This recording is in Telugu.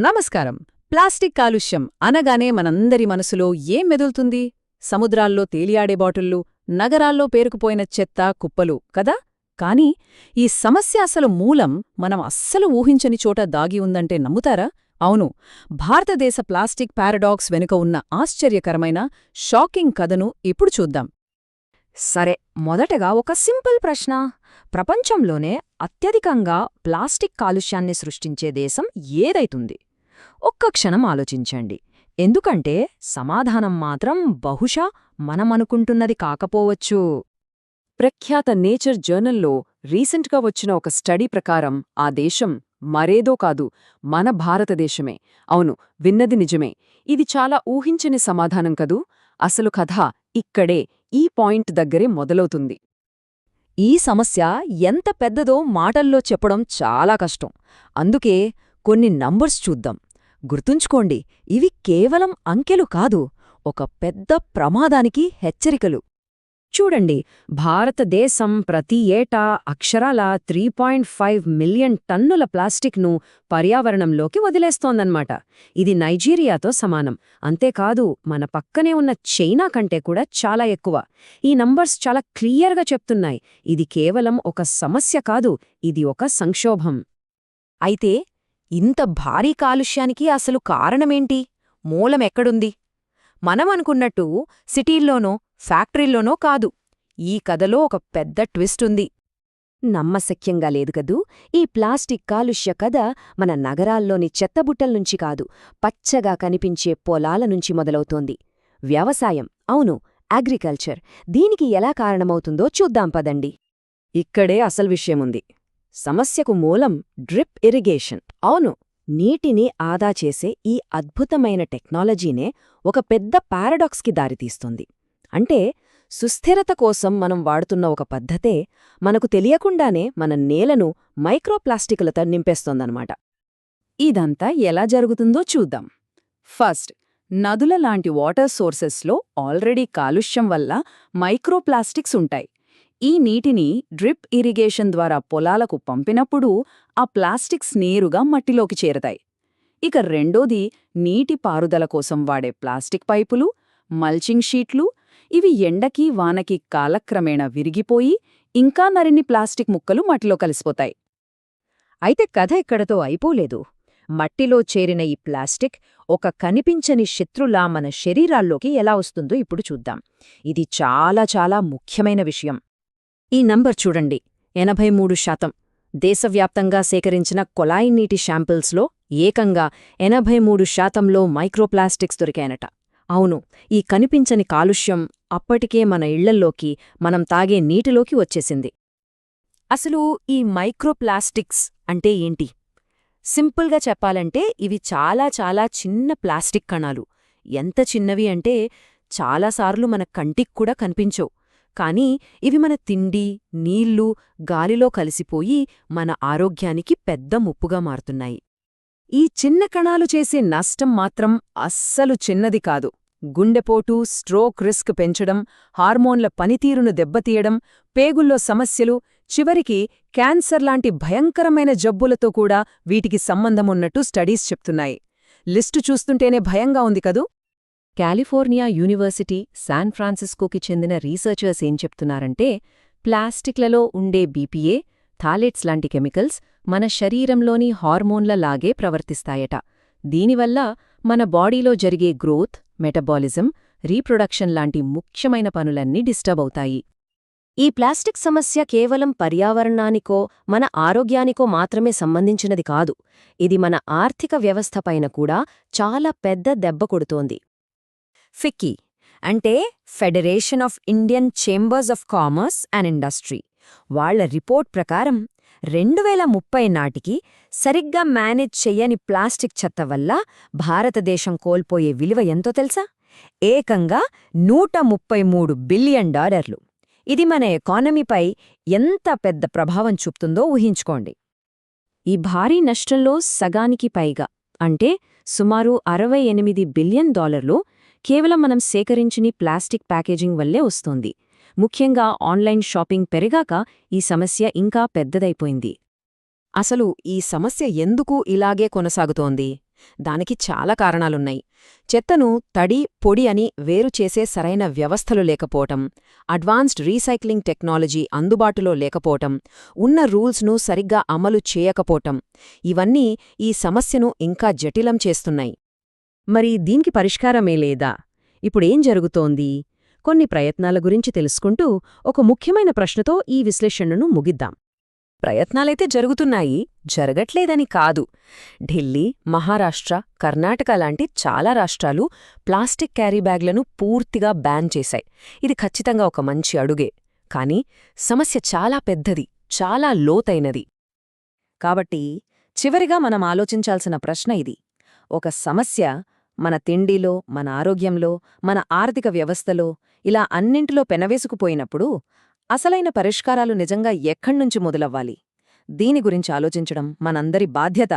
నమస్కారం. ప్లాస్టిక్ కాలుష్యం అనగానే మనందరి మనసులో ఏం మెదులుతుంది? సముద్రాల్లో తేలియాడే బాటిళ్ళు నగరాల్లో పేరుకుపోయిన చెత్త కుప్పలు కదా? కాని ఈ సమస్య అసలు మూలం మనం అస్సలు ఊహించని చోట దాగి ఉందంటే నమ్ముతారా? అవును భారతదేశ ప్లాస్టిక్ పారడాక్స్ వెనుక ఉన్న ఆశ్చర్యకరమైన షాకింగ్ కథను ఇప్పుడు చూద్దాం. సరే మొదటగా ఒక సింపుల్ ప్రశ్న. ప్రపంచంలోనే అత్యధికంగా ప్లాస్టిక్ కాలుష్యాన్ని సృష్టించే దేశం ఏదైతుంది? ఒక్క క్షణం ఆలోచించండి. ఎందుకంటే సమాధానం మాత్రం బహుశా మనమనుకుంటున్నది కాకపోవచ్చు. ప్రఖ్యాత నేచర్ జర్నల్లో రీసెంట్గా వచ్చిన ఒక స్టడీ ప్రకారం ఆ దేశం మరేదో కాదు మన భారతదేశమే. అవును విన్నది నిజమే. ఇది చాలా ఊహించని సమాధానం కదూ? అసలు కథ ఇక్కడే ఈ పాయింట్ దగ్గరే మొదలవుతుంది. ఈ సమస్య ఎంత పెద్దదో మాటల్లో చెప్పడం చాలా కష్టం. అందుకే కొన్ని నంబర్స్ చూద్దాం. గుర్తుంచుకోండి ఇవి కేవలం అంకెలు కాదు ఒక పెద్ద ప్రమాదానికి హెచ్చరికలు. చూడండి భారతదేశం ప్రతి ఏటా అక్షరాల త్రీ పాయింట్ ఫైవ్ మిలియన్ టన్నుల ప్లాస్టిక్ను పర్యావరణంలోకి వదిలేస్తోందన్నమాట. ఇది నైజీరియాతో సమానం. అంతేకాదు మన పక్కనే ఉన్న చైనా కంటే కూడా చాలా ఎక్కువ. ఈ నంబర్స్ చాలా క్లియర్గా చెప్తున్నాయి. ఇది కేవలం ఒక సమస్య కాదు ఇది ఒక సంక్షోభం. అయితే ఇంత భారీ కాలుష్యానికి అసలు కారణమేంటి? మూలమెక్కడుంది మనమనుకున్నట్టు సిటీల్లోనో ఫ్యాక్టరీల్లోనో కాదు. ఈ కథలో ఒక పెద్ద ట్విస్ట్ ఉంది నమ్మశక్యంగా లేదు కదూ? ఈ ప్లాస్టిక్ కాలుష్య కథ మన నగరాల్లోని చెత్తబుట్టల్నుంచి కాదు పచ్చగా కనిపించే పొలాల నుంచి మొదలవుతోంది. వ్యవసాయం అవును అగ్రికల్చర్. దీనికి ఎలా కారణమవుతుందో చూద్దాం పదండి. ఇక్కడే అసలు విషయముంది. సమస్యకు మూలం డ్రిప్ ఇరిగేషన్. అవును నీటిని ఆదా చేసే ఈ అద్భుతమైన టెక్నాలజీనే ఒక పెద్ద పారాడాక్స్కి దారితీస్తుంది. అంటే సుస్థిరత కోసం మనం వాడుతున్న ఒక పద్ధతే మనకు తెలియకుండానే మన నేలను మైక్రోప్లాస్టికులతో నింపేస్తోందన్నమాట. ఇదంతా ఎలా జరుగుతుందో చూద్దాం. ఫస్ట్ నదుల లాంటి వాటర్ సోర్సెస్లో ఆల్రెడీ కాలుష్యం వల్ల మైక్రోప్లాస్టిక్స్ ఉంటాయి. ఈ నీటిని డ్రిప్ ఇరిగేషన్ ద్వారా పొలాలకు పంపినప్పుడు ఆ ప్లాస్టిక్స్ నేరుగా మట్టిలోకి చేరతాయి. ఇక రెండోది నీటి పారుదల కోసం వాడే ప్లాస్టిక్ పైపులు మల్చింగ్ షీట్లు ఇవి ఎండకి వానకి కాలక్రమేణా విరిగిపోయి ఇంకా మరిన్ని ప్లాస్టిక్ ముక్కలు మట్టిలో కలిసిపోతాయి. అయితే కథ ఇక్కడతో అయిపోలేదు. మట్టిలో చేరిన ఈ ప్లాస్టిక్ ఒక కనిపించని శత్రులా మన శరీరాల్లోకి ఎలా వస్తుందో ఇప్పుడు చూద్దాం. ఇది చాలా చాలా ముఖ్యమైన విషయం. ఈ నంబర్ చూడండి. ఎనభై మూడు శాతం. దేశవ్యాప్తంగా సేకరించిన కొలాయి నీటి శాంపిల్స్లో ఏకంగా ఎనభై మూడు శాతంలో మైక్రోప్లాస్టిక్స్ దొరికాయనట. అవును ఈ కనిపించని కాలుష్యం అప్పటికే మన ఇళ్ళల్లోకి మనం తాగే నీటిలోకి వచ్చేసింది. అసలు ఈ మైక్రోప్లాస్టిక్స్ అంటే ఏంటి? సింపుల్గా చెప్పాలంటే ఇవి చాలా చాలా చిన్న ప్లాస్టిక్ కణాలు. ఎంత చిన్నవి అంటే చాలాసార్లు మన కంటికి కూడా కనిపించవు. కానీ ఇవి మన తిండి నీళ్ళు గాలిలో కలిసిపోయి మన ఆరోగ్యానికి పెద్ద ముప్పుగా మారుతున్నాయి. ఈ చిన్న కణాలు చేసే నష్టం మాత్రం అస్సలు చిన్నది కాదు. గుండెపోటు స్ట్రోక్ రిస్క్ పెంచడం హార్మోన్ల పనితీరును దెబ్బతీయడం పేగుల్లో సమస్యలు చివరికి క్యాన్సర్ లాంటి భయంకరమైన జబ్బులతో కూడా వీటికి సంబంధమున్నట్టు స్టడీస్ చెప్తున్నాయి. లిస్టు చూస్తుంటేనే భయంగా ఉంది కదూ? కాలిఫోర్నియా యూనివర్సిటీ శాన్ ఫ్రాన్సిస్కోకి చెందిన రీసెర్చర్స్ ఏం చెప్తున్నారంటే ప్లాస్టిక్లలో ఉండే బీపీఏ థాలెట్స్ లాంటి కెమికల్స్ మన శరీరంలోని హార్మోన్ల లాగే ప్రవర్తిస్తాయట. దీనివల్ల మన బాడీలో జరిగే గ్రోత్ మెటబాలిజం రీప్రొడక్షన్ లాంటి ముఖ్యమైన పనులన్నీ డిస్టర్బ్ అవుతాయి. ఈ ప్లాస్టిక్ సమస్య కేవలం పర్యావరణానికో మన ఆరోగ్యానికో మాత్రమే సంబంధించినది కాదు. ఇది మన ఆర్థిక వ్యవస్థపైన కూడా చాలా పెద్ద దెబ్బ కొడుతోంది. ఫిక్కీ అంటే federation of Indian chambers of commerce and industry. వాళ్ళ రిపోర్ట్ ప్రకారం రెండు వేల ముప్పై నాటికి సరిగ్గా మేనేజ్ చెయ్యని ప్లాస్టిక్ చెత్త వల్ల భారతదేశం కోల్పోయే విలువ ఎంతో తెలుసా? ఏకంగా నూట ముప్పై మూడు బిలియన్ డాలర్లు. ఇది మన ఎకానమీపై ఎంత పెద్ద ప్రభావం చూపుతుందో ఊహించుకోండి. ఈ భారీ నష్టంలో సగానికి పైగా అంటే సుమారు అరవై ఎనిమిది బిలియన్ డాలర్లు కేవలం మనం సేకరించని ప్లాస్టిక్ ప్యాకేజింగ్ వల్లే వస్తోంది. ముఖ్యంగా ఆన్లైన్ షాపింగ్ పెరిగాక ఈ సమస్య ఇంకా పెద్దదైపోయింది. అసలు ఈ సమస్య ఎందుకు ఇలాగే కొనసాగుతోంది? దానికి చాలా కారణాలున్నాయి. చెత్తను తడి పొడి అని వేరు చేసే సరైన వ్యవస్థలు లేకపోవటం అడ్వాన్స్డ్ రీసైక్లింగ్ టెక్నాలజీ అందుబాటులో లేకపోవటం ఉన్న రూల్స్ను సరిగ్గా అమలు చేయకపోవటం ఇవన్నీ ఈ సమస్యను ఇంకా జటిలం చేస్తున్నాయి. మరి దీనికి పరిష్కారమే లేదా? ఇప్పుడేం జరుగుతోంది? కొన్ని ప్రయత్నాల గురించి తెలుసుకుంటూ ఒక ముఖ్యమైన ప్రశ్నతో ఈ విశ్లేషణను ముగిద్దాం. ప్రయత్నాలైతే జరుగుతున్నాయి జరగట్లేదని కాదు. ఢిల్లీ మహారాష్ట్ర కర్ణాటక లాంటి చాలా రాష్ట్రాలు ప్లాస్టిక్ క్యారీ బ్యాగ్లను పూర్తిగా బ్యాన్ చేశాయి. ఇది ఖచ్చితంగా ఒక మంచి అడుగే. కానీ సమస్య చాలా పెద్దది చాలా లోతైనది. కాబట్టి చివరిగా మనం ఆలోచించాల్సిన ప్రశ్న ఇది. ఒక సమస్య మన తిండిలో మన ఆరోగ్యంలో మన ఆర్థిక వ్యవస్థలో ఇలా అన్నింటిలో పెనవేసుకుపోయినప్పుడు అసలైన పరిష్కారాలు నిజంగా ఎక్కడ్నుంచి మొదలవ్వాలి? దీని గురించి ఆలోచించడం మనందరి బాధ్యత.